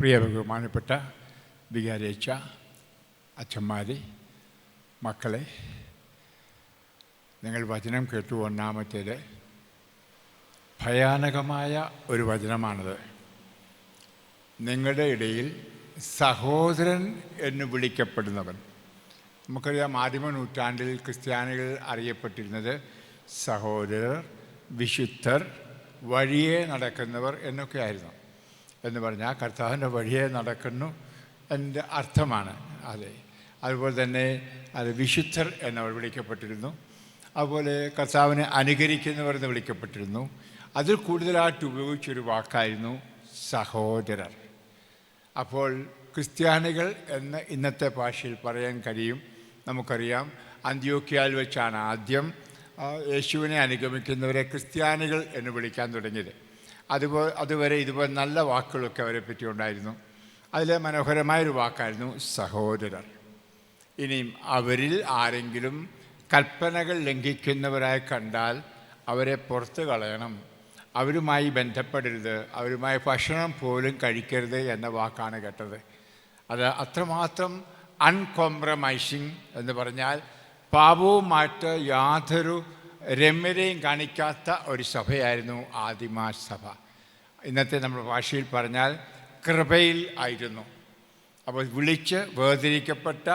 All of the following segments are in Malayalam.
പ്രിയ ബഹുമാനപ്പെട്ട വികാരേച്ച അച്ഛന്മാരെ മക്കളെ നിങ്ങൾ വചനം കേട്ടു ഒന്നാമത്തേത് ഭയാനകമായ ഒരു വചനമാണത്. നിങ്ങളുടെ ഇടയിൽ സഹോദരൻ എന്ന് വിളിക്കപ്പെടുന്നവൻ. നമുക്കറിയാം ആദിമ നൂറ്റാണ്ടിൽ ക്രിസ്ത്യാനികൾ അറിയപ്പെട്ടിരുന്നത് സഹോദരർ വിശുദ്ധർ വഴിയെ നടക്കുന്നവർ എന്നൊക്കെ ആയിരുന്നു എന്ന് പറഞ്ഞാൽ കർത്താവിന്റെ വഴിയെ നടക്കുന്നു എന്റെ അർത്ഥമാണ് അതെ. അതുപോലെ തന്നെ അത് വിശുദ്ധർ എന്നവർ വിളിക്കപ്പെട്ടിരുന്നു. അതുപോലെ കർത്താവിനെ അനുകരിക്കുന്നവർ എന്ന് വിളിക്കപ്പെട്ടിരുന്നു. അതിൽ കൂടുതലായിട്ട് ഉപയോഗിച്ചൊരു വാക്കായിരുന്നു സഹോദരർ. അപ്പോൾ ക്രിസ്ത്യാനികൾ എന്ന് ഇന്നത്തെ ഭാഷയിൽ പറയാൻ കഴിയും. നമുക്കറിയാം അന്ത്യോക്കിയാൽ വെച്ചാണ് ആദ്യം യേശുവിനെ അനുഗമിക്കുന്നവരെ ക്രിസ്ത്യാനികൾ എന്ന് വിളിക്കാൻ തുടങ്ങിയത്. അതുപോലെ അതുവരെ ഇതുപോലെ നല്ല വാക്കുകളൊക്കെ അവരെ പറ്റി ഉണ്ടായിരുന്നു അതിലെ മനോഹരമായൊരു വാക്കായിരുന്നു സഹോദരർ. ഇനിയും അവരിൽ ആരെങ്കിലും കൽപ്പനകൾ ലംഘിക്കുന്നവരായി കണ്ടാൽ അവരെ പുറത്തു കളയണം. അവരുമായി ബന്ധപ്പെടരുത്. അവരുമായി ഭക്ഷണം പോലും കഴിക്കരുത് എന്ന വാക്കാണ് കേട്ടത്. അത് അത്രമാത്രം അൺകോംപ്രമൈസിങ് എന്ന് പറഞ്ഞാൽ പാപവുമായിട്ട് യാതൊരു രമ്യതയും കാണിക്കാത്ത ഒരു സഭയായിരുന്നു ആദിമ സഭ. ഇന്നത്തെ നമ്മുടെ ഭാഷയിൽ പറഞ്ഞാൽ കൃപയിൽ ആയിരുന്നു. അപ്പോൾ വിളിച്ച് വേർതിരിക്കപ്പെട്ട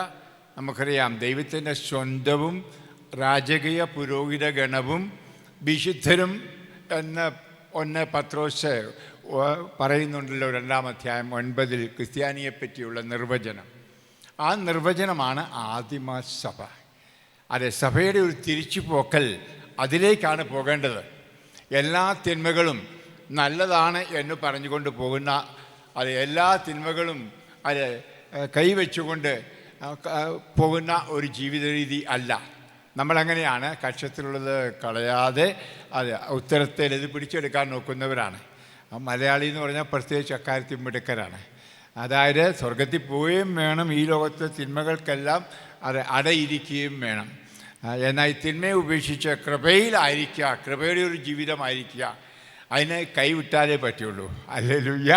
നമുക്കറിയാം ദൈവത്തിന്റെ സ്വന്തവും രാജകീയ പുരോഹിത ഗണവും വിശുദ്ധരും എന്ന് ഒന്ന് പത്രോസ് പറയുന്നുണ്ടല്ലോ രണ്ടാം അധ്യായം ഒൻപതിൽ ക്രിസ്ത്യാനിയെ പറ്റിയുള്ള നിർവചനം. ആ നിർവചനമാണ് ആദിമ സഭ. അതെ സഭയുടെ ഒരു തിരിച്ചുപോക്കൽ അതിലേക്കാണ് പോകേണ്ടത്. എല്ലാ തിന്മകളും നല്ലതാണ് എന്ന് പറഞ്ഞുകൊണ്ട് പോകുന്ന അത് എല്ലാ തിന്മകളും അത് കൈവച്ചുകൊണ്ട് പോകുന്ന ഒരു ജീവിത രീതി അല്ല. നമ്മളങ്ങനെയാണ് കക്ഷത്തിലുള്ളത് കളയാതെ അത് ഉത്തരത്തിൽ ഇത് പിടിച്ചെടുക്കാൻ നോക്കുന്നവരാണ്. മലയാളി എന്ന് പറഞ്ഞാൽ പ്രത്യേകിച്ച് അക്കാര്യത്തിൽ മിടുക്കരാണ്. അതായത് സ്വർഗത്തിൽ പോവുകയും വേണം ഈ ലോകത്തെ തിന്മകൾക്കെല്ലാം അത് അടയിരിക്കുകയും വേണം. എന്നാൽ ഈ തിന്മയെ ഉപേക്ഷിച്ച് കൃപയിലായിരിക്കുക കൃപയുടെ ഒരു ജീവിതമായിരിക്കുക അതിനെ കൈവിട്ടാലേ പറ്റുള്ളൂ. അല്ലെലുയ്യ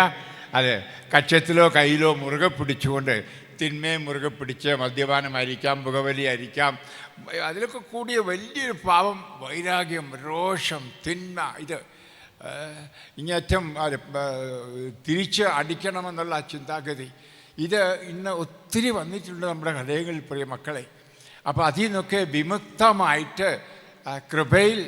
അതെ കക്ഷത്തിലോ കയ്യിലോ മുറുകെ പിടിച്ചുകൊണ്ട് തിന്മയെ മുറുകെ പിടിച്ച് മദ്യപാനമായിരിക്കാം പുകവലിയായിരിക്കാം അതിലൊക്കെ കൂടിയ വലിയൊരു പാവം വൈരാഗ്യം രോഷം തിന്മ ഇത് ഇങ്ങേറ്റം തിരിച്ച് അടിക്കണമെന്നുള്ള ചിന്താഗതി ഇത് ഇന്ന് ഒത്തിരി വന്നിട്ടുണ്ട് നമ്മുടെ ഹൃദയങ്ങളിൽ പ്രിയ മക്കളെ. അപ്പോൾ അതിൽ നിന്നൊക്കെ വിമുക്തമായിട്ട് കൃപയിൽ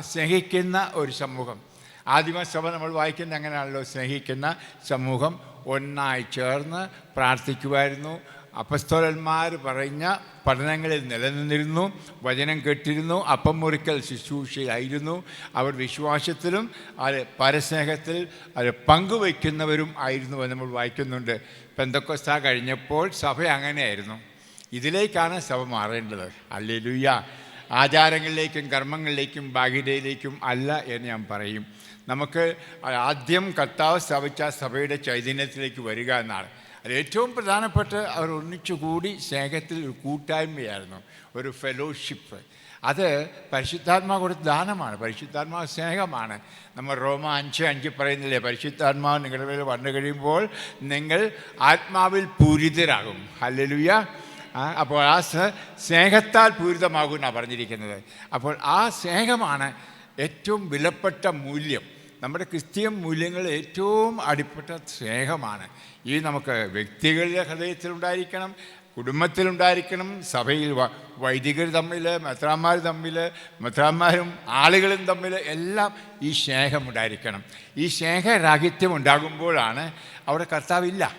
സ്നേഹിക്കുന്ന ഒരു സമൂഹം. ആദിമസഭ നമ്മൾ വായിക്കുന്ന അങ്ങനെയാണല്ലോ സ്നേഹിക്കുന്ന സമൂഹം ഒന്നായി ചേർന്ന് പ്രാർത്ഥിക്കുമായിരുന്നു അപസ്തോലന്മാർ പറഞ്ഞ പഠനങ്ങളിൽ നിലനിന്നിരുന്നു വചനം കേട്ടിരുന്നു അപ്പം മുറിക്കൽ ശുശ്രൂഷയായിരുന്നു. അവർ വിശ്വാസത്തിലും അത് പരസ്നേഹത്തിൽ അത് പങ്കുവയ്ക്കുന്നവരും ആയിരുന്നു നമ്മൾ വായിക്കുന്നുണ്ട്. പെന്തക്കൊസ്ത കഴിഞ്ഞപ്പോൾ സഭ അങ്ങനെയായിരുന്നു. ഇതിലേക്കാണ് സഭ മാറേണ്ടത്. അല്ലെലുയ്യ. ആചാരങ്ങളിലേക്കും കർമ്മങ്ങളിലേക്കും ബാഹ്യതയിലേക്കും അല്ല എന്ന് ഞാൻ പറയും. നമുക്ക് ആദ്യം കർത്താവ് സ്ഥാപിച്ച സഭയുടെ ചൈതന്യത്തിലേക്ക് വരിക എന്നാണ്. അത് ഏറ്റവും പ്രധാനപ്പെട്ട അവർ ഒന്നിച്ചുകൂടി സ്നേഹത്തിൽ ഒരു കൂട്ടായ്മയായിരുന്നു. ഒരു ഫെലോഷിപ്പ് അത് പരിശുദ്ധാത്മാവ് കൊടുത്ത ദാനമാണ്. പരിശുദ്ധാത്മാവ് സ്നേഹമാണ്. നമ്മൾ റോമ അഞ്ച് അഞ്ച് പറയുന്നില്ലേ? പരിശുദ്ധാത്മാവ് നിങ്ങളുടെ വന്നു കഴിയുമ്പോൾ നിങ്ങൾ ആത്മാവിൽ പൂരിതരാകും. ഹല്ലേലൂയ ആ, അപ്പോൾ ആ സ്നേ- സ്നേഹത്താൽ പൂരിതമാകും എന്നാണ് പറഞ്ഞിരിക്കുന്നത്. അപ്പോൾ ആ സ്നേഹമാണ് ഏറ്റവും വിലപ്പെട്ട മൂല്യം. നമ്മുടെ ക്രിസ്തീയ മൂല്യങ്ങൾ ഏറ്റവും അടിപ്പെട്ട സ്നേഹമാണ്. ഈ നമുക്ക് വ്യക്തികളുടെ ഹൃദയത്തിലുണ്ടായിരിക്കണം കുടുംബത്തിലുണ്ടായിരിക്കണം സഭയിൽ വൈദികർ തമ്മിൽ മെത്രാന്മാർ തമ്മിൽ മെത്രാന്മാരും ആളുകളും തമ്മിൽ എല്ലാം ഈ സ്നേഹം ഉണ്ടായിരിക്കണം. ഈ സ്നേഹരാഹിത്യം ഉണ്ടാകുമ്പോഴാണ് അവിടെ കർത്താവില്ല.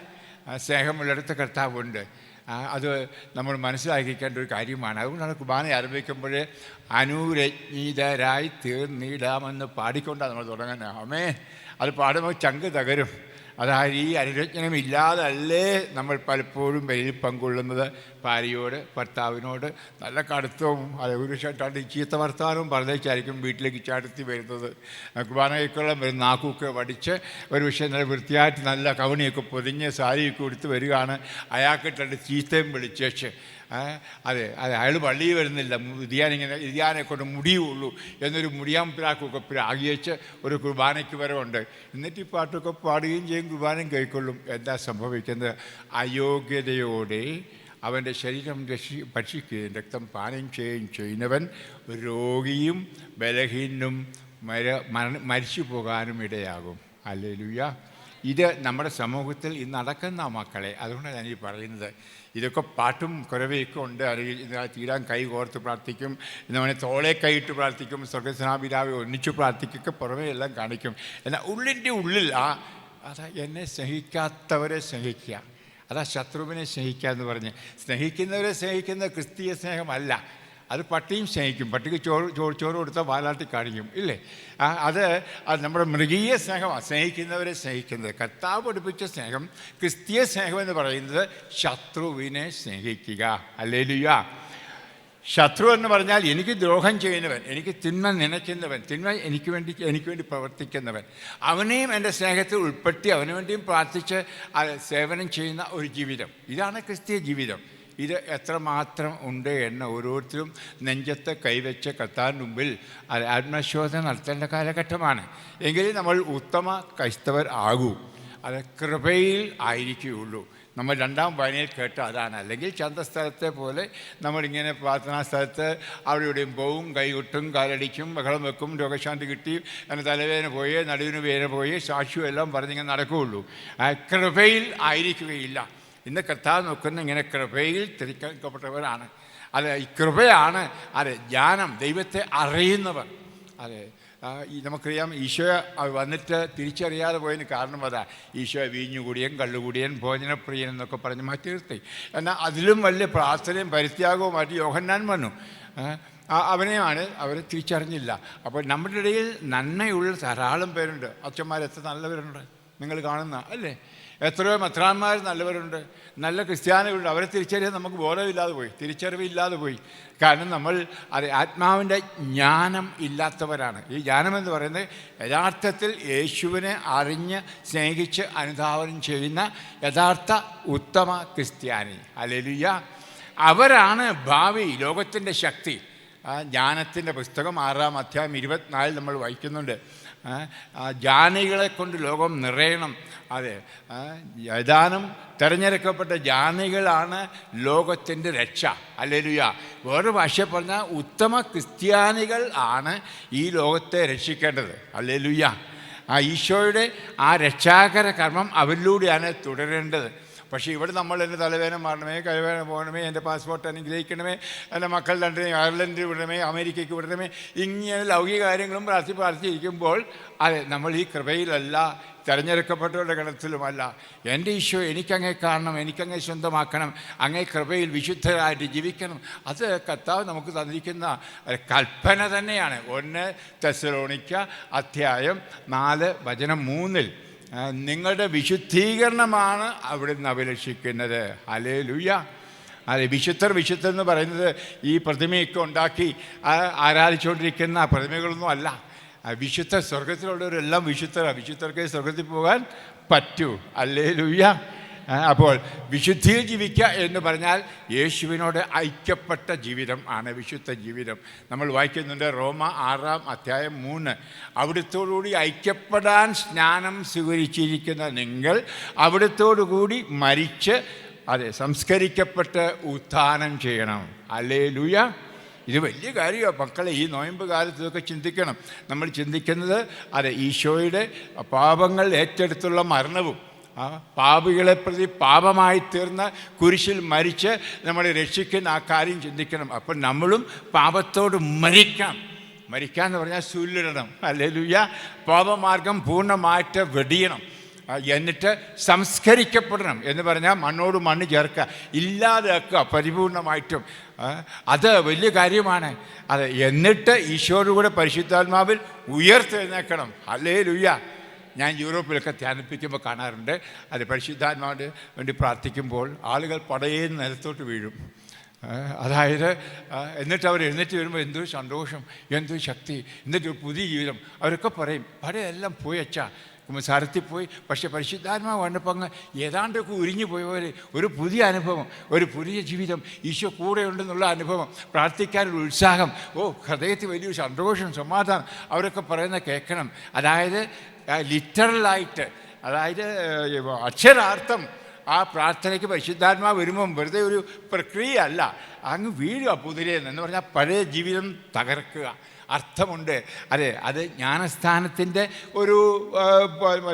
സ്നേഹമുള്ളിടത്ത് കർത്താവുണ്ട്. അത് നമ്മൾ മനസ്സിലാക്കിക്കേണ്ട ഒരു കാര്യമാണ്. അതുകൊണ്ടാണ് കുർബാന ആരംഭിക്കുമ്പോൾ അനുരജ്ഞിതരായി തീർന്നിടാമെന്ന് പാടിക്കൊണ്ടാണ് നമ്മൾ തുടങ്ങുന്നത്. അമ്മേ അത് പാടുമ്പോൾ ചങ്ക് തകരും. അതായത് ഈ അനുരജ്ഞനം ഇല്ലാതല്ലേ നമ്മൾ പലപ്പോഴും വെയിൽ പങ്കൊള്ളുന്നത്. ഭാര്യയോട് ഭർത്താവിനോട് നല്ല കടുത്തവും ഒരു ഷട്ടാണ്ട് ചീത്ത വർത്താനവും പറഞ്ഞേച്ചായിരിക്കും വീട്ടിലേക്ക് ചാടത്തി വരുന്നത്. കുർബാനയ്ക്കുള്ള ഒരു നാക്കൊക്കെ വടിച്ച് ഒരു വിഷയം നല്ല വൃത്തിയായിട്ട് നല്ല കവണിയൊക്കെ പൊതിഞ്ഞ് സാരിയൊക്കെ കൊടുത്ത് വരികയാണ്. അയാൾക്കിട്ടുണ്ട് ചീത്തയും വിളിച്ചേച്ച്. അതെ അതെ അയാൾ പള്ളിയിൽ വരുന്നില്ല. ഇതിയാനിങ്ങനെ ഇതിയാനെ കൊണ്ട് മുടിയുള്ളൂ എന്നൊരു മുടിയാൻ പിരാക്കൊക്കെ പ്രാഗിയച്ച് ഒരു കുർബാനയ്ക്ക് വരവുണ്ട്. എന്നിട്ട് ഈ പാട്ടൊക്കെ പാടുകയും ചെയ്യും കുർബാനയും കൈക്കൊള്ളും എന്താ സംഭവിക്കുന്നത്? അയോഗ്യതയോടെ അവന്റെ ശരീരം രക്ഷി ഭക്ഷിക്കുകയും രക്തം പാനം ചെയ്യുകയും ചെയ്യുന്നവൻ രോഗിയും ബലഹീനും മര മരിച്ചു പോകാനും ഇടയാകും. അല്ലേ ലുയ്യ ഇത് നമ്മുടെ സമൂഹത്തിൽ ഇന്ന് നടക്കുന്ന മക്കളെ അതുകൊണ്ടാണ് ഞാനീ പറയുന്നത്. ഇതൊക്കെ പാട്ടും കുറവയൊക്കെ ഉണ്ട്. ഇത് തീരാൻ കൈ കോർത്ത് പ്രാർത്ഥിക്കും. എന്ന് പറഞ്ഞാൽ തോളെ കൈയിട്ട് പ്രാർത്ഥിക്കും. സ്വർഗസ്നാപിതാവെ ഒന്നിച്ചു പ്രാർത്ഥിക്കൊക്കെ പുറമേ എല്ലാം കാണിക്കും. എന്നാൽ ഉള്ളിന്റെ ഉള്ളിൽ ആ അതാ എന്നെ സ്നേഹിക്കാത്തവരെ സ്നേഹിക്കുക. അതാ ശത്രുവിനെ സ്നേഹിക്കുക എന്ന് പറഞ്ഞ്. സ്നേഹിക്കുന്നവരെ സ്നേഹിക്കുന്ന ക്രിസ്തീയ സ്നേഹമല്ല. അത് പട്ടിയും സ്നേഹിക്കും. പട്ടിക്ക് ചോറ് ചോറ് ചോറ് കൊടുത്താൽ വാലാട്ടി കാണിക്കും. ഇല്ലേ? അത് അത് നമ്മുടെ മൃഗീയ സ്നേഹമാണ്. സ്നേഹിക്കുന്നവരെ സ്നേഹിക്കുന്നത്. കർത്താവ് പഠിപ്പിച്ച സ്നേഹം ക്രിസ്തീയ സ്നേഹം എന്ന് പറയുന്നത് ശത്രുവിനെ സ്നേഹിക്കുക. അല്ലേലുയ ശത്രു എന്ന് പറഞ്ഞാൽ എനിക്ക് ദ്രോഹം ചെയ്യുന്നവൻ എനിക്ക് തിന്മ നനയ്ക്കുന്നവൻ തിന്മ എനിക്ക് വേണ്ടി എനിക്ക് വേണ്ടി പ്രവർത്തിക്കുന്നവൻ. അവനെയും എന്റെ സ്നേഹത്തിൽ ഉൾപ്പെടുത്തി അവന് വേണ്ടിയും പ്രാർത്ഥിച്ച് സേവനം ചെയ്യുന്ന ഒരു ജീവിതം. ഇതാണ് ക്രിസ്തീയ ജീവിതം. ഇത് എത്രമാത്രം ഉണ്ട് എന്ന് ഓരോരുത്തരും നെഞ്ചത്ത് കൈവച്ച് കത്താൻ മുമ്പിൽ ആത്മശോധന നടത്തേണ്ട കാലഘട്ടമാണ്. എങ്കിലും നമ്മൾ ഉത്തമ ക്രൈസ്തവർ ആകൂ. അത് കൃപയിൽ ആയിരിക്കുകയുള്ളൂ. നമ്മൾ രണ്ടാം വായനയിൽ കേട്ട അതാണ്. അല്ലെങ്കിൽ ചന്തസ്ഥലത്തെ പോലെ നമ്മളിങ്ങനെ പ്രാർത്ഥനാ സ്ഥലത്ത് അവിടെ ഇവിടെയും പോവും കൈകൊട്ടും കാലടിക്കും ബഹളം വെക്കും രോഗശാന്തി കിട്ടി അങ്ങനെ തലവേദന പോയേ നടുവിന് വേദന പോയേ സാക്ഷിയും എല്ലാം പറഞ്ഞിങ്ങനെ നടക്കുകയുള്ളൂ. കൃപയിൽ ആയിരിക്കുകയില്ല. ഇന്ന് കർത്താവ് നോക്കുന്ന ഇങ്ങനെ കൃപയിൽ തിരിക്കപ്പെട്ടവരാണ്. അത് ഈ കൃപയാണ് അതെ ജ്ഞാനം ദൈവത്തെ അറിയുന്നവർ. അതെ ഈ നമുക്കറിയാം ഈശോ വന്നിട്ട് തിരിച്ചറിയാതെ പോയതിന് കാരണം അതാ. ഈശോ വീഞ്ഞുകൂടിയൻ കള്ളുകൂടിയൻ ഭോജനപ്രിയൻ എന്നൊക്കെ പറഞ്ഞ് മാറ്റി നിർത്തി എന്നാൽ അതിലും വലിയ പ്രാർത്ഥനയും പരിത്യാഗവുമായിട്ട് യോഹന്നാൻ വന്നു. അവനെയാണ് അവർ തിരിച്ചറിഞ്ഞില്ല. അപ്പോൾ നമ്മുടെ ഇടയിൽ നന്മയുള്ള ധാരാളം പേരുണ്ട്. അച്ഛന്മാർ എത്ര നല്ലവരുണ്ട്? നിങ്ങൾ കാണുന്ന അല്ലേ? എത്രയോ മത്രാന്മാർ നല്ലവരുണ്ട്. നല്ല ക്രിസ്ത്യാനികളുണ്ട്. അവരെ തിരിച്ചറിയാൻ നമുക്ക് ബോധമില്ലാതെ പോയി. തിരിച്ചറിവില്ലാതെ പോയി. കാരണം നമ്മൾ അത് ആത്മാവിന്റെ ജ്ഞാനം ഇല്ലാത്തവരാണ്. ഈ ജ്ഞാനം എന്ന് പറയുന്നത് യഥാർത്ഥത്തിൽ യേശുവിനെ അറിഞ്ഞ് സ്നേഹിച്ച് അനുധാവനം ചെയ്യുന്ന യഥാർത്ഥ ഉത്തമ ക്രിസ്ത്യാനി. അലലിയ അവരാണ് ഭാവി ലോകത്തിന്റെ ശക്തി. ആ ജ്ഞാനത്തിന്റെ പുസ്തകം ആറാം അധ്യായം ഇരുപത്തിനാലിൽ നമ്മൾ വായിക്കുന്നുണ്ട്. ജാനികളെ കൊണ്ട് ലോകം നിറയണം. അതെ. ഏതാനും തിരഞ്ഞെടുക്കപ്പെട്ട ജാനികളാണ് ലോകത്തിന്റെ രക്ഷ. അല്ലെലുയ. വേറെ ഭാഷ പറഞ്ഞാൽ ഉത്തമ ക്രിസ്ത്യാനികൾ ആണ് ഈ ലോകത്തെ രക്ഷിക്കേണ്ടത്. അല്ലെലുയ. ആ ഈശോയുടെ ആ രക്ഷാകര കർമ്മം അവരിലൂടെയാണ് തുടരേണ്ടത്. പക്ഷേ ഇവിടെ നമ്മൾ എന്റെ തലവേദന മാറണമേ കഴിവേദന പോകണമേ എന്റെ പാസ്പോർട്ട് അനുഗ്രഹിക്കണമേ എന്റെ മക്കൾ രണ്ടിനെ അയർലൻഡിൽ വിടണമേ അമേരിക്കയ്ക്ക് വിടണമേ ഇങ്ങനെ ലൗകിക കാര്യങ്ങളും പ്രാർത്ഥി പ്രാർത്ഥിച്ചിരിക്കുമ്പോൾ അതെ നമ്മൾ ഈ കൃപയിലല്ല തിരഞ്ഞെടുക്കപ്പെട്ടവരുടെ ഗണത്തിലുമല്ല. എന്റെ ഈശോ എനിക്കങ്ങേ കാണണം എനിക്കങ്ങേ സ്വന്തമാക്കണം അങ്ങേ കൃപയിൽ വിശുദ്ധരായിട്ട് ജീവിക്കണം. അത് കർത്താവ് നമുക്ക് തന്നിരിക്കുന്ന കൽപ്പന തന്നെയാണ്. ഒന്ന് തെസലോണിക്ക അധ്യായം നാല് വചനം മൂന്നിൽ. നിങ്ങളുടെ വിശുദ്ധീകരണമാണ് അവിടുന്ന് അഭിലഷിക്കുന്നത്. അലേ ലുയ്യ അതെ വിശുദ്ധർ വിശുദ്ധർ എന്ന് പറയുന്നത് ഈ പ്രതിമയൊക്കെ ഉണ്ടാക്കി ആരാധിച്ചുകൊണ്ടിരിക്കുന്ന പ്രതിമകളൊന്നും അല്ല. വിശുദ്ധ സ്വർഗത്തിലുള്ളവരെല്ലാം വിശുദ്ധരാണ് വിശുദ്ധർക്ക് സ്വർഗത്തിൽ പോകാൻ പറ്റൂ. അല്ലേ ലുയ്യ അപ്പോൾ വിശുദ്ധിയിൽ ജീവിക്കുക എന്ന് പറഞ്ഞാൽ യേശുവിനോട് ഐക്യപ്പെട്ട ജീവിതം ആണ് വിശുദ്ധ ജീവിതം. നമ്മൾ വായിക്കുന്നുണ്ട് റോമ ആറാം അധ്യായം മൂന്ന്. അവിടുത്തോടുകൂടി ഐക്യപ്പെടാൻ സ്നാനം സ്വീകരിച്ചിരിക്കുന്ന നിങ്ങൾ അവിടുത്തോടുകൂടി മരിച്ച് അതെ സംസ്കരിക്കപ്പെട്ട് ഉത്ഥാനം ചെയ്യണം. അല്ലേ ലൂയ ഇത് വലിയ കാര്യമാണ് മക്കളെ ഈ നോയമ്പ് കാലത്ത് ഇതൊക്കെ ചിന്തിക്കണം. നമ്മൾ ചിന്തിക്കുന്നത് അതെ ഈശോയുടെ പാപങ്ങൾ ഏറ്റെടുത്തുള്ള മരണവും ആ പാപികളെ പ്രതി പാപമായി തീർന്ന കുരിശിൽ മരിച്ച് നമ്മളെ രക്ഷിക്കുന്ന ആ കാര്യം ചിന്തിക്കണം. അപ്പം നമ്മളും പാപത്തോട് മരിക്കാം. മരിക്കുക എന്ന് പറഞ്ഞാൽ സുല്ലിടണം. അല്ലെലുയ്യ പാപമാർഗം പൂർണമായിട്ട് വെടിയണം. എന്നിട്ട് സംസ്കരിക്കപ്പെടണം എന്ന് പറഞ്ഞാൽ മണ്ണോട് മണ്ണ് ചേർക്കുക. ഇല്ലാതാക്കുക പരിപൂർണമായിട്ടും. അത് വലിയ കാര്യമാണ്. അത് എന്നിട്ട് ഈശോടുകൂടെ പരിശുദ്ധാത്മാവിൽ ഉയർത്തെഴുന്നേക്കണം അല്ലേ ലുയ്യ ഞാൻ യൂറോപ്പിലൊക്കെ ധ്യാനിപ്പിക്കുമ്പോൾ കാണാറുണ്ട്. അത് പരിശുദ്ധാത്മാവിന് വേണ്ടി പ്രാർത്ഥിക്കുമ്പോൾ ആളുകൾ പടയേ നിലത്തോട്ട് വീഴും. അതായത് എന്നിട്ട് അവർ എഴുന്നേറ്റ് വരുമ്പോൾ എന്തൊരു സന്തോഷം എന്തൊരു ശക്തി എന്നിട്ട് പുതിയ ജീവിതം. അവരൊക്കെ പറയും പടയെല്ലാം പോയച്ചാ കുമ്പസാരത്തിൽ പോയി പക്ഷേ പരിശുദ്ധാത്മാവ് കണ്ടപ്പോൾ അങ്ങ് ഏതാണ്ടൊക്കെ ഉരിഞ്ഞു പോയ പോലെ ഒരു പുതിയ അനുഭവം ഒരു പുതിയ ജീവിതം ഈശോ കൂടെ ഉണ്ടെന്നുള്ള അനുഭവം പ്രാർത്ഥിക്കാനൊരു ഉത്സാഹം ഓ ഹൃദയത്തിൽ വലിയൊരു സന്തോഷം സമാധാനം അവരൊക്കെ പറയുന്ന കേൾക്കണം. അതായത് ലിറ്ററലായിട്ട് അതായത് അക്ഷരാർത്ഥം ആ പ്രാർത്ഥനയ്ക്ക് പരിശുദ്ധാത്മാവ് വരുമ്പം വെറുതെ ഒരു പ്രക്രിയ അല്ല അങ്ങ് വീഴുക പുതിരേന്ന് എന്ന് പറഞ്ഞാൽ പഴയ ജീവിതം തകർക്കുക. അർത്ഥമുണ്ട്. അതെ അത് ജ്ഞാനസ്ഥാനത്തിന്റെ ഒരു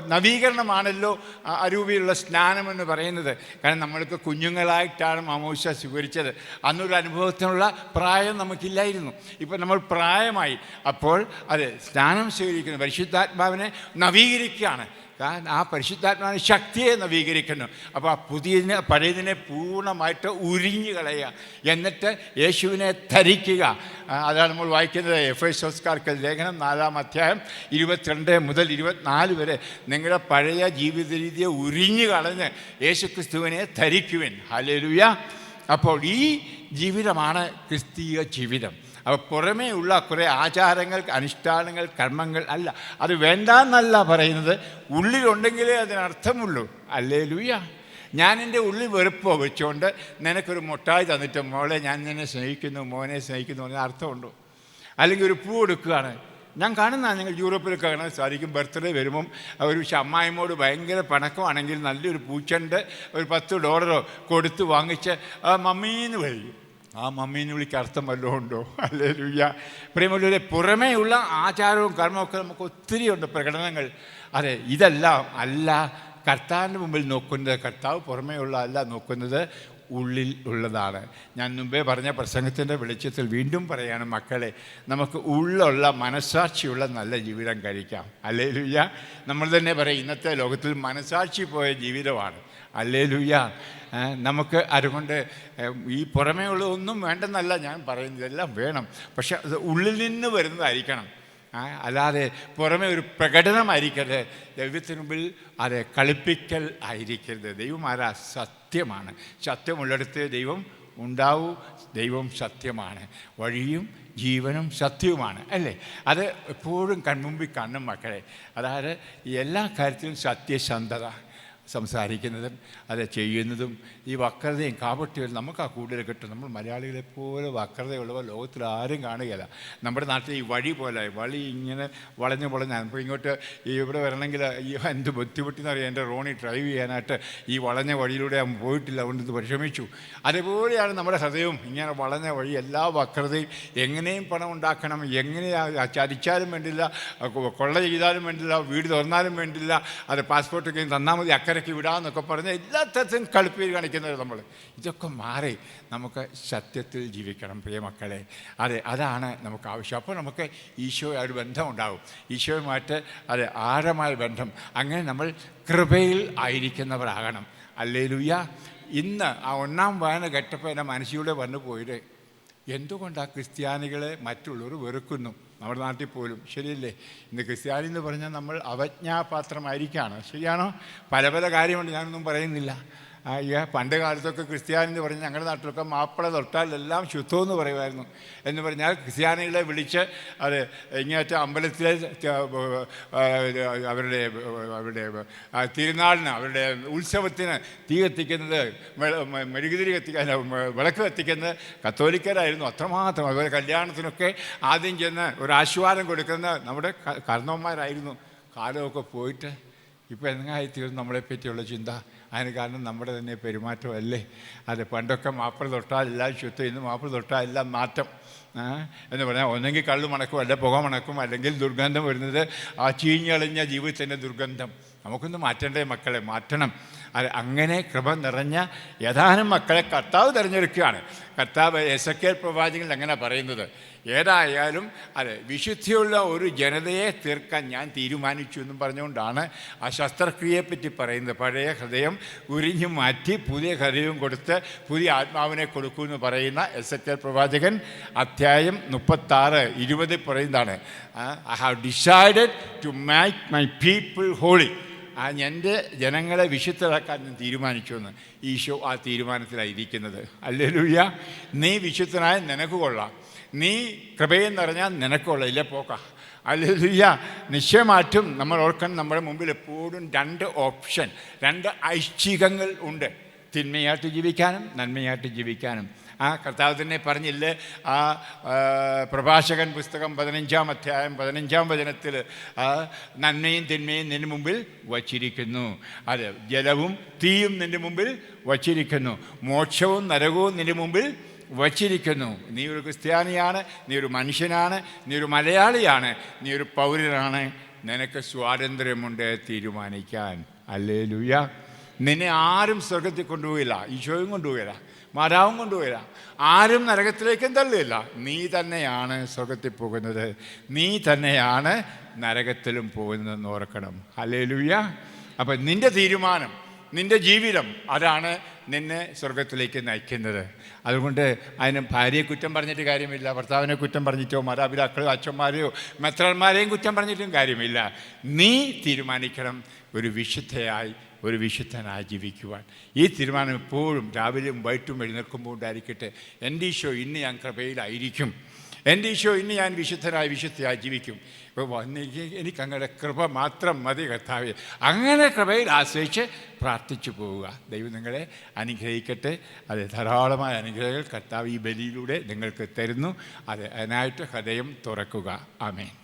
നവീകരണമാണല്ലോ അരൂപിയുള്ള സ്നാനം എന്ന് പറയുന്നത്. കാരണം നമ്മൾക്ക് കുഞ്ഞുങ്ങളായിട്ടാണ് മാമോശ സ്വീകരിച്ചത്. അന്നൊരു അനുഭവത്തിനുള്ള പ്രായം നമുക്കില്ലായിരുന്നു. ഇപ്പം നമ്മൾ പ്രായമായി. അപ്പോൾ അതെ സ്നാനം സ്വീകരിക്കുന്നു. പരിശുദ്ധാത്മാവിനെ നവീകരിക്കുകയാണ്. കാരണം ആ പരിശുദ്ധാത്മാവിന് ശക്തിയെ നവീകരിക്കുന്നു. അപ്പോൾ ആ പുതിയതിനെ പഴയതിനെ പൂർണമായിട്ട് ഉരിഞ്ഞു കളയുക. എന്നിട്ട് യേശുവിനെ ധരിക്കുക. അതാണ് നമ്മൾ വായിക്കുന്നത് എഫ് ഐ സംസ്കാർക്ക് ലേഖനം നാലാം അധ്യായം ഇരുപത്തിരണ്ട് മുതൽ ഇരുപത്തിനാല് വരെ. നിങ്ങളുടെ പഴയ ജീവിത രീതിയെ ഉരിഞ്ഞു കളഞ്ഞ് യേശുക്രിസ്തുവിനെ ധരിക്കുവിൻ. ഹലേലുയ അപ്പോൾ ഈ ജീവിതമാണ് ക്രിസ്തീയ ജീവിതം. അപ്പോൾ പുറമേ ഉള്ള കുറേ ആചാരങ്ങൾ അനുഷ്ഠാനങ്ങൾ കർമ്മങ്ങൾ അല്ല. അത് വേണ്ടാന്നല്ല പറയുന്നത്. ഉള്ളിലുണ്ടെങ്കിലേ അതിനർത്ഥമുള്ളൂ. അല്ലേ ലൂയ ഞാൻ എന്റെ ഉള്ളിൽ വെറുപ്പോ വെച്ചുകൊണ്ട് നിനക്കൊരു മുട്ടായി തന്നിട്ട് മോളെ ഞാൻ നിന്നെ സ്നേഹിക്കുന്നു മോനെ സ്നേഹിക്കുന്നു പറഞ്ഞാൽ അർത്ഥമുണ്ടോ? അല്ലെങ്കിൽ ഒരു പൂ എടുക്കുകയാണ്. ഞാൻ കാണുന്ന നിങ്ങൾ യൂറോപ്പിലൊക്കെ കാണാൻ സാധിക്കും ബർത്ത്ഡേ വരുമ്പം ഒരു അമ്മായിമോട് ഭയങ്കര പണക്കമാണെങ്കിൽ നല്ലൊരു പൂച്ചണ്ട് ഒരു പത്ത് ഡോളറോ കൊടുത്ത് വാങ്ങിച്ച് ആ മമ്മീന്ന് വിളിക്കും ആ മമ്മീനെ വിളിക്ക് അർത്ഥം വല്ലതും ഉണ്ടോ? അല്ലേ ലുയ്യ പ്രിയമുള്ളവരെ പുറമേയുള്ള ആചാരവും കർമ്മവും ഒക്കെ നമുക്ക് ഒത്തിരിയുണ്ട് പ്രകടനങ്ങൾ. അതെ ഇതെല്ലാം അല്ല കർത്താവിന്റെ മുമ്പിൽ നോക്കുന്നത് കർത്താവ് പുറമേയുള്ള അല്ല നോക്കുന്നത് ഉള്ളിൽ ഉള്ളതാണ്. ഞാൻ മുമ്പേ പറഞ്ഞ പ്രസംഗത്തിന്റെ വെളിച്ചത്തിൽ വീണ്ടും പറയാണ് മക്കളെ നമുക്ക് ഉള്ളുള്ള മനസ്സാക്ഷിയുള്ള നല്ല ജീവിതം കഴിക്കാം. അല്ലേ ലുയ്യ നമ്മൾ തന്നെ പറയും ഇന്നത്തെ ലോകത്തിൽ മനസാക്ഷി പോയ ജീവിതമാണ്. അല്ലേ ലുയ്യ നമുക്ക് അതുകൊണ്ട് ഈ പുറമേ ഉള്ളതൊന്നും വേണ്ടെന്നല്ല ഞാൻ പറയുന്നത്. എല്ലാം വേണം. പക്ഷെ അത് ഉള്ളിൽ നിന്ന് വരുന്നതായിരിക്കണം. അല്ലാതെ പുറമെ ഒരു പ്രകടനമായിരിക്കരുത്. ദൈവത്തിന് മുമ്പിൽ അത് കളിപ്പിക്കൽ ആയിരിക്കരുത്. ദൈവം ആരാ? സത്യമാണ്. സത്യമുള്ളിടത്ത് ദൈവം ഉണ്ടാവൂ. ദൈവം സത്യമാണ്. വഴിയും ജീവനും സത്യവുമാണ്. അല്ലേ? അത് എപ്പോഴും കൺമുമ്പിൽ കാണും മക്കളെ. അതായത് എല്ലാ കാര്യത്തിലും സത്യസന്ധത. സംസാരിക്കുന്നതും അത് ചെയ്യുന്നതും ഈ വക്രതയും കാപട്യവും നമുക്ക് ആ കൂടുതൽ കിട്ടും. നമ്മൾ മലയാളികളെ പോലെ വക്രതയുള്ളവർ ലോകത്തിൽ ആരും കാണുകയില്ല. നമ്മുടെ നാട്ടിൽ ഈ വഴി പോലെ വഴി ഇങ്ങനെ വളഞ്ഞ് വളഞ്ഞാണ് അപ്പോൾ ഇങ്ങോട്ട് ഇവിടെ വരണമെങ്കിൽ ഈ എന്ത് ബുദ്ധിമുട്ടെന്ന് അറിയാം. എന്റെ റോണി ഡ്രൈവ് ചെയ്യാനായിട്ട് ഈ വളഞ്ഞ വഴിയിലൂടെ അവൻ പോയിട്ടില്ല. അതുകൊണ്ട് ഇത് പരിശ്രമിച്ചു. അതേപോലെയാണ് നമ്മുടെ ഹൃദയവും. ഇങ്ങനെ വളഞ്ഞ വഴി എല്ലാ വക്രതയും എങ്ങനെയും പണം ഉണ്ടാക്കണം. എങ്ങനെയാണ് ചതിച്ചാലും വേണ്ടില്ല കൊള്ള ചെയ്താലും വേണ്ടില്ല വീട് തുറന്നാലും വേണ്ടില്ല അത് പാസ്പോർട്ടൊക്കെ തന്നാൽ മതി. അക്കരയ്ക്ക് വിടാമെന്നൊക്കെ പറഞ്ഞ് എല്ലാ തരത്തിലും കാണിക്കുന്നത് നമ്മൾ ഇതൊക്കെ മാറി നമുക്ക് സത്യത്തിൽ ജീവിക്കണം പ്രിയമക്കളെ അതെ അതാണ് നമുക്ക് ആവശ്യം. അപ്പോൾ നമുക്ക് ഈശോയോട് ബന്ധം ഉണ്ടാകും ഈശോയുമായിട്ട് അതെ ആഴമായ ബന്ധം. അങ്ങനെ നമ്മൾ കൃപയിൽ ആയിരിക്കുന്നവരാകണം. അല്ലേ ഇന്ന് ആ ഒന്നാം വായന കെട്ടപ്പോൾ എന്റെ മനസ്സിലൂടെ വന്നു പോയത് എന്തുകൊണ്ടാണ് ക്രിസ്ത്യാനികളെ മറ്റുള്ളവർ വെറുക്കുന്നു? നമ്മുടെ നാട്ടിൽ പോലും. ശരിയല്ലേ? ഇന്ന് ക്രിസ്ത്യാനി എന്ന് പറഞ്ഞാൽ നമ്മൾ അവജ്ഞാപാത്രമായിരിക്കുകയാണ് ശരിയാണോ? പല പല കാര്യമുണ്ട്. ഞാനൊന്നും പറയുന്നില്ല. ഈ പണ്ട് കാലത്തൊക്കെ ക്രിസ്ത്യാനി എന്ന് പറഞ്ഞ് ഞങ്ങളുടെ നാട്ടിലൊക്കെ മാപ്പിള തൊട്ടാൽ എല്ലാം ശുദ്ധമെന്ന് പറയുമായിരുന്നു എന്ന് പറഞ്ഞാൽ ക്രിസ്ത്യാനികളെ വിളിച്ച് അത് ഇങ്ങേറ്റ അമ്പലത്തിലെ അവരുടെ അവരുടെ തിരുനാളിന് അവരുടെ ഉത്സവത്തിന് തീ കത്തിക്കുന്നത് മെഴുകുതിരി കത്തിക്കാൻ വിളക്ക് കത്തിക്കുന്നത് കത്തോലിക്കരായിരുന്നു അത്രമാത്രം. അതുപോലെ കല്യാണത്തിനൊക്കെ ആദ്യം ചെന്ന് ഒരു ആശീർവാദം കൊടുക്കുന്ന നമ്മുടെ കർണവന്മാരായിരുന്നു കാലമൊക്കെ പോയിട്ട് ഇപ്പോൾ നമ്മളെ നമ്മളെപ്പറ്റിയുള്ള ചിന്ത? അതിന് കാരണം നമ്മുടെ തന്നെ പെരുമാറ്റമല്ലേ? അത് പണ്ടൊക്കെ മാപ്പിള തൊട്ടാൽ എല്ലാം ശുദ്ധം ഇന്ന് മാപ്പിള തൊട്ടാൽ എല്ലാം മാറ്റം. എന്ന് പറഞ്ഞാൽ ഒന്നെങ്കിൽ കള്ളു മണക്കും അല്ല പുക മണക്കും അല്ലെങ്കിൽ ദുർഗന്ധം വരുന്നത് ആ ചീഞ്ഞളിഞ്ഞ ജീവിതത്തിന്റെ ദുർഗന്ധം. നമുക്കൊന്ന് മാറ്റണ്ടേ മക്കളെ? മാറ്റണം. അങ്ങനെ കൃപ നിറഞ്ഞ യഥാനം മക്കളെ കർത്താവ് തിരഞ്ഞെടുക്കുകയാണ്. കർത്താവ് എസ് കെ പ്രവാചകൻ അങ്ങനെ പറയുന്നത്. ഏതായാലും അതെ വിശുദ്ധിയുള്ള ഒരു ജനതയെ തീർക്കാൻ ഞാൻ തീരുമാനിച്ചു എന്നും പറഞ്ഞുകൊണ്ടാണ് ആ ശസ്ത്രക്രിയയെപ്പറ്റി പറയുന്നത്. പഴയ ഹൃദയം ഉരിഞ്ഞു മാറ്റി പുതിയ ഹൃദയം കൊടുത്ത് പുതിയ ആത്മാവിനെ കൊടുക്കൂ എന്ന് പറയുന്ന എസ് എ കെ പ്രവാചകൻ അധ്യായം മുപ്പത്താറ് ഇരുപത് പറയുന്നതാണ് I have decided to make my people holy ആ എന്റെ ജനങ്ങളെ വിശുദ്ധരാക്കാൻ ഞാൻ തീരുമാനിച്ചു എന്ന് ഈശോ ആ തീരുമാനത്തിലായിരിക്കുന്നത്. അല്ലെലൂയ്യ. നീ വിശുദ്ധനായ നിനക്ക് കൊള്ളാം. നീ കൃപയെന്ന് പറഞ്ഞാൽ നിനക്ക് കൊള്ളാം. ഇല്ല പോക്ക. അല്ലെലൂയ്യ. നിശ്ചയമായിട്ടും നമ്മൾ ഓർക്കണം നമ്മുടെ മുമ്പിൽ എപ്പോഴും രണ്ട് ഓപ്ഷൻ രണ്ട് ഐച്ഛികങ്ങൾ ഉണ്ട്. തിന്മയായിട്ട് ജീവിക്കാനും നന്മയായിട്ട് ജീവിക്കാനും. ആ കർത്താവ് തന്നെ പറഞ്ഞില്ലേ? ആ പ്രഭാഷകൻ പുസ്തകം പതിനഞ്ചാം അധ്യായം പതിനഞ്ചാം വചനത്തിൽ ആ നന്മയും തിന്മയും നിന്റെ മുമ്പിൽ വച്ചിരിക്കുന്നു. അത് ജലവും തീയും നിന്റെ മുമ്പിൽ വച്ചിരിക്കുന്നു. മോക്ഷവും നരകവും നിന്റെ മുമ്പിൽ വച്ചിരിക്കുന്നു. നീ ഒരു ക്രിസ്ത്യാനിയാണ് നീ ഒരു മനുഷ്യനാണ് നീ ഒരു മലയാളിയാണ് നീ ഒരു പൗരനാണ്. നിനക്ക് സ്വാതന്ത്ര്യമുണ്ട് തീരുമാനിക്കാൻ. അല്ലേ ലുയ നിന്നെ ആരും സ്വർഗത്തിൽ കൊണ്ടുപോയില്ല ഈശോയും കൊണ്ടുപോയില്ല മാതാവും കൊണ്ടുപോയില്ല ആരും നരകത്തിലേക്കും തള്ളിയില്ല. നീ തന്നെയാണ് സ്വർഗത്തിൽ പോകുന്നത്. നീ തന്നെയാണ് നരകത്തിലും പോകുന്നതെന്ന് ഓർക്കണം. അല്ലേ ലുയ അപ്പം നിന്റെ തീരുമാനം നിന്റെ ജീവിതം അതാണ് നിന്നെ സ്വർഗത്തിലേക്ക് നയിക്കുന്നത്. അതുകൊണ്ട് അതിന് ഭാര്യയെ കുറ്റം പറഞ്ഞിട്ട് കാര്യമില്ല. ഭർത്താവിനെ കുറ്റം പറഞ്ഞിട്ടോ മാതാപിതാക്കളോ അച്ഛന്മാരെയോ മെത്രന്മാരെയും കുറ്റം പറഞ്ഞിട്ടും കാര്യമില്ല. നീ തീരുമാനിക്കണം. ഒരു വിശുദ്ധയായി ഒരു വിശുദ്ധനായി ജീവിക്കുവാൻ ഈ തീരുമാനം എപ്പോഴും രാവിലെയും വൈകിട്ടും എഴുന്നേൽക്കുമ്പോൾ ഉണ്ടായിരിക്കട്ടെ. എന്റെ ഈശോ ഇന്ന് ഞാൻ കൃപയിലായിരിക്കും. എന്റെ ഈശോ ഇന്ന് ഞാൻ വിശുദ്ധനായി വിശുദ്ധയായി ജീവിക്കും ഇപ്പോൾ വന്നെനിക്ക് എനിക്ക് അങ്ങയുടെ കൃപ മാത്രം മതി കർത്താവ്. അങ്ങനെ കൃപയിൽ ആശ്രയിച്ച് പ്രാർത്ഥിച്ചു പോവുക. ദൈവം നിങ്ങളെ അനുഗ്രഹിക്കട്ടെ. അത് ധാരാളമായ അനുഗ്രഹങ്ങൾ കർത്താവ് ഈ ബലിയിലൂടെ നിങ്ങൾക്ക് തരുന്നു. അത് അതിനായിട്ട് ഹൃദയം തുറക്കുക. ആമേൻ.